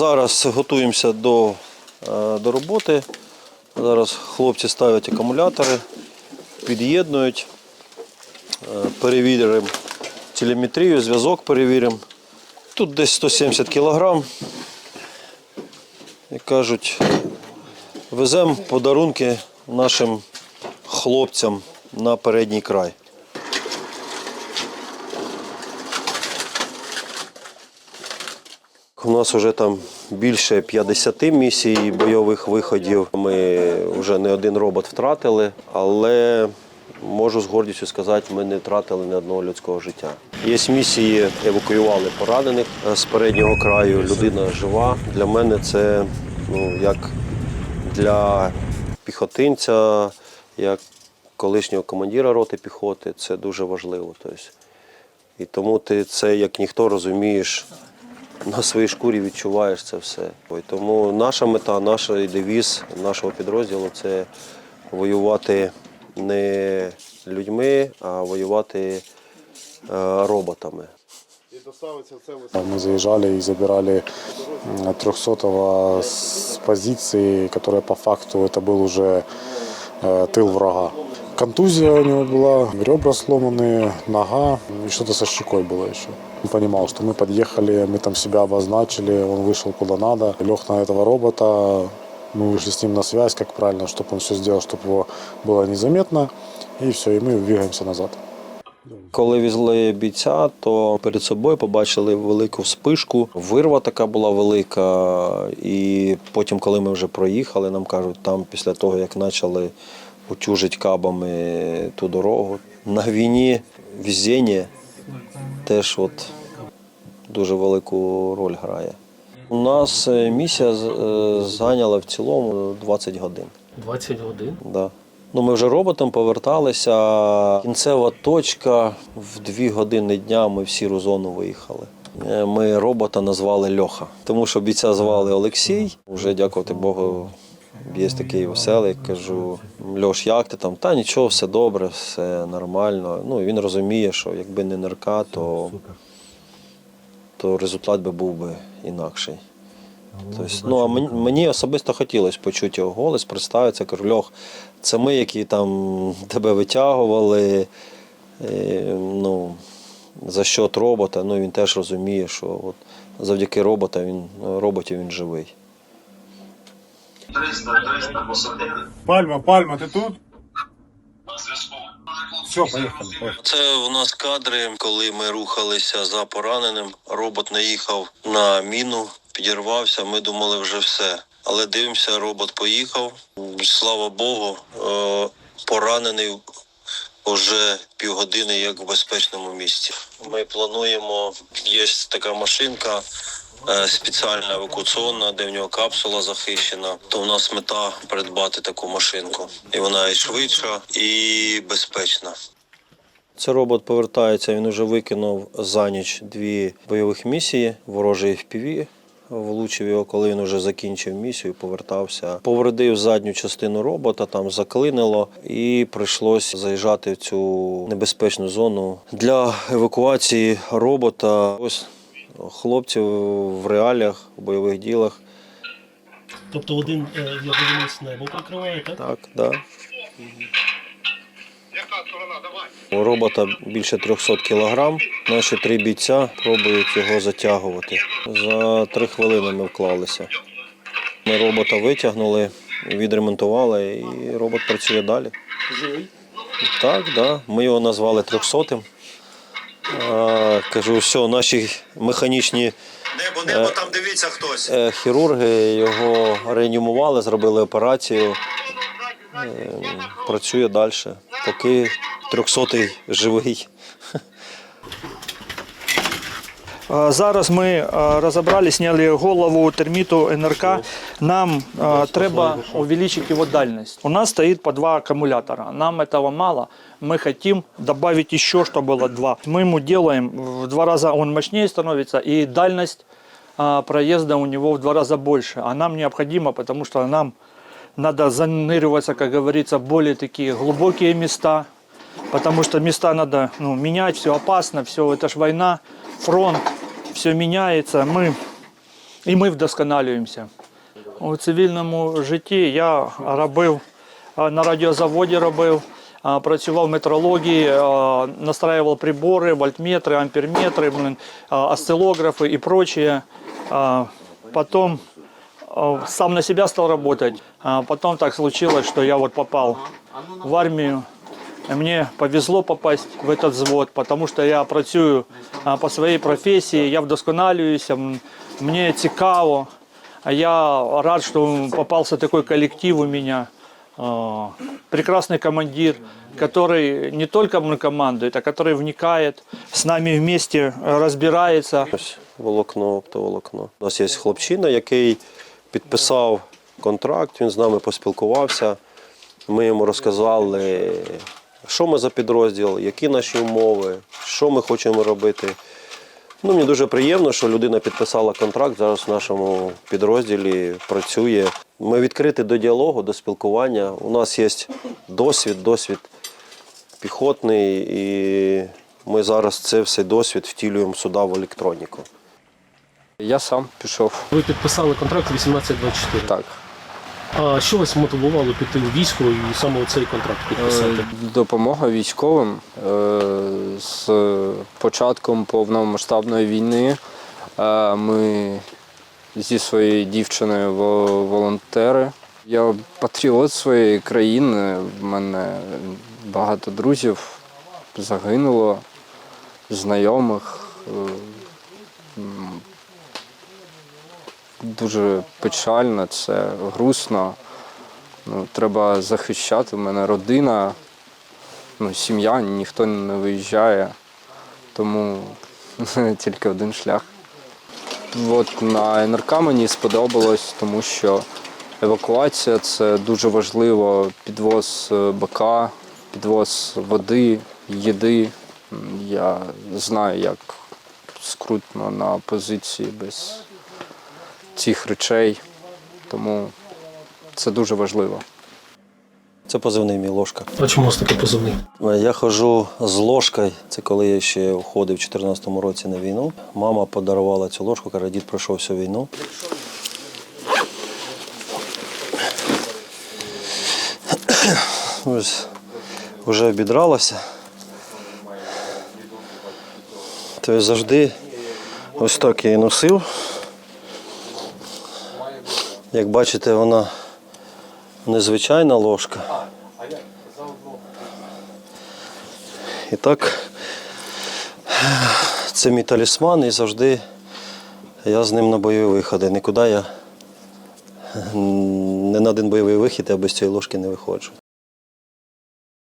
Зараз готуємося до, е, до роботи. Зараз хлопці ставлять акумулятори, під'єднують, Е, перевіримо телеметрію, зв'язок перевіримо. Тут десь 170 кг. Як кажуть, веземо подарунки нашим хлопцям на передній край. У нас вже там більше 50 місій бойових виходів. Ми вже не один робот втратили, але можу з гордістю сказати, ми не втратили ні одного людського життя. Є місії, евакуювали поранених з переднього краю. Людина жива. Для мене це ну, як для піхотинця, як колишнього командира роти піхоти, це дуже важливо. Тобто, і тому ти це як ніхто розумієш на своїй шкурі відчуваєш це все. І тому наша мета, наш девіз нашого підрозділу це воювати не людьми, а воювати е, роботами. Мы заезжали и забирали 300-го с позиции, которая по факту это был уже э, тыл врага. Контузия у него была, ребра сломанные, нога и что-то со щекой было еще. Он понимал, что мы подъехали, мы там себя обозначили, он вышел куда надо, лег на этого робота, мы вышли с ним на связь, как правильно, чтобы он все сделал, чтобы его было незаметно, и все, и мы двигаемся назад. Коли везли бійця, то перед собою побачили велику вспишку. Вирва така була велика. І потім, коли ми вже проїхали, нам кажуть, там після того, як почали утюжити кабами ту дорогу. На війні везіння теж от дуже велику роль грає. У нас е, місія е, зайняла в цілому 20 годин. 20 годин. Да. Ну, ми вже роботом поверталися. Кінцева точка в дві години дня ми в сіру зону виїхали. Е, Ми робота назвали Льоха, тому що бійця звали Олексій. Уже дякувати Богу, є такий веселий. Кажу, Льош, як ти там? Та нічого, все добре, все нормально. Ну, і він розуміє, що якби не нирка, то, то результат би був би інакший. Тобто, ну, а мені, мені особисто хотілося почути його голос, представитися. Кажу, Льох, це ми, які там тебе витягували. е, ну, за счет робота. Ну, він теж розуміє, що от завдяки робота він, роботі він живий. 300, 300 посадили. Пальма, пальма, ти тут? На зв'язку. Все, поїхали. поїхали. Це у нас кадри, коли ми рухалися за пораненим. Робот наїхав на міну, підірвався. Ми думали, вже все. Але дивимося, робот поїхав. Слава Богу, е, поранений вже півгодини як в безпечному місці. Ми плануємо, є така машинка. Е, Спеціальна евакуаційна, де в нього капсула захищена, то у нас мета придбати таку машинку. І вона і швидша, і безпечна. Це робот повертається. Він вже викинув за ніч дві бойових місії. Ворожий FPV влучив його, коли він вже закінчив місію, повертався. Повредив задню частину робота, там заклинило, і прийшлось заїжджати в цю небезпечну зону для евакуації робота. Ось хлопці в реаліях, в бойових ділах. Тобто один як небо прикриває, так? Так, да. У робота більше 300 кг. Наші три бійця пробують його затягувати. За три хвилини ми вклалися. Ми робота витягнули, відремонтували, і робот працює далі. Живий. Так, да. Ми його назвали 300 а, Кажу, все, наші механічні Небо, небо, там дивіться хтось. е, хірурги його реанімували, зробили операцію. Е, Працює далі. Поки 300-й живий. А, Зараз ми а, розібрали, зняли голову терміту НРК. Нам а, треба увеличить его дальность. У нас стоит по два аккумулятора. Нам этого мало. Мы хотим добавить еще, чтобы было два. Мы ему делаем в два раза, он мощнее становится, и дальность а, проезда у него в два раза больше. А нам необходимо, потому что нам надо заныриваться, как говорится, более такие глубокие места, потому что места надо ну, менять, все опасно, все, это ж война, фронт, все меняется. Мы і ми вдосконалюємося. У цивільному житті я робив а, на радіозаводі робив, а, працював в метрології, а, настраював прибори, вольтметри, амперметри, блин, а, осциллографы и прочее. А, Потом а, сам на себя стал работать. А потом так случилось, что я вот попал в армию. Мне повезло попасть в этот взвод, потому что я працюю а, по своей професії, я вдосконалююся, м- мне цікаво. А Я рад, что попался такой коллектив у меня. А, Прекрасный командир, который не только мной командует, а который вникает, с нами вместе разбирается. Ось волокно, оптоволокно. У нас є хлопчина, який підписав контракт, він з нами поспілкувався. Ми йому розказали, що ми за підрозділ, які наші умови, що ми хочемо робити. Ну, мені дуже приємно, що людина підписала контракт, зараз в нашому підрозділі працює. Ми відкриті до діалогу, до спілкування. У нас є досвід, досвід піхотний, і ми зараз цей все досвід втілюємо сюди в електроніку. Я сам пішов. Ви підписали контракт 1824. Так. А що вас мотивувало піти у військо і саме цей контракт підписати? Е, Допомога військовим е, з початком повномасштабної війни е, ми зі своєю дівчиною волонтери. Я патріот своєї країни. В мене багато друзів загинуло, знайомих. Дуже печально, це грустно. Ну, треба захищати. У мене родина, ну, сім'я, ніхто не виїжджає, тому тільки один шлях. От на НРК мені сподобалось, тому що евакуація це дуже важливо. Підвоз е, БК, підвоз води, їди. Я знаю, як скрутно на позиції без цих речей, тому це дуже важливо. Це позивний мій ложка. А чому у вас такий позивний? Я ходжу з ложкою. Це коли я ще входив у 2014 році на війну. Мама подарувала цю ложку, каже, дід пройшов всю війну. Ось вже обідралася. То я завжди ось так я її носив. Як бачите, вона незвичайна ложка. І так, це мій талісман, і завжди я з ним на бойові виходи. Нікуди я не на один бойовий вихід, я без цієї ложки не виходжу.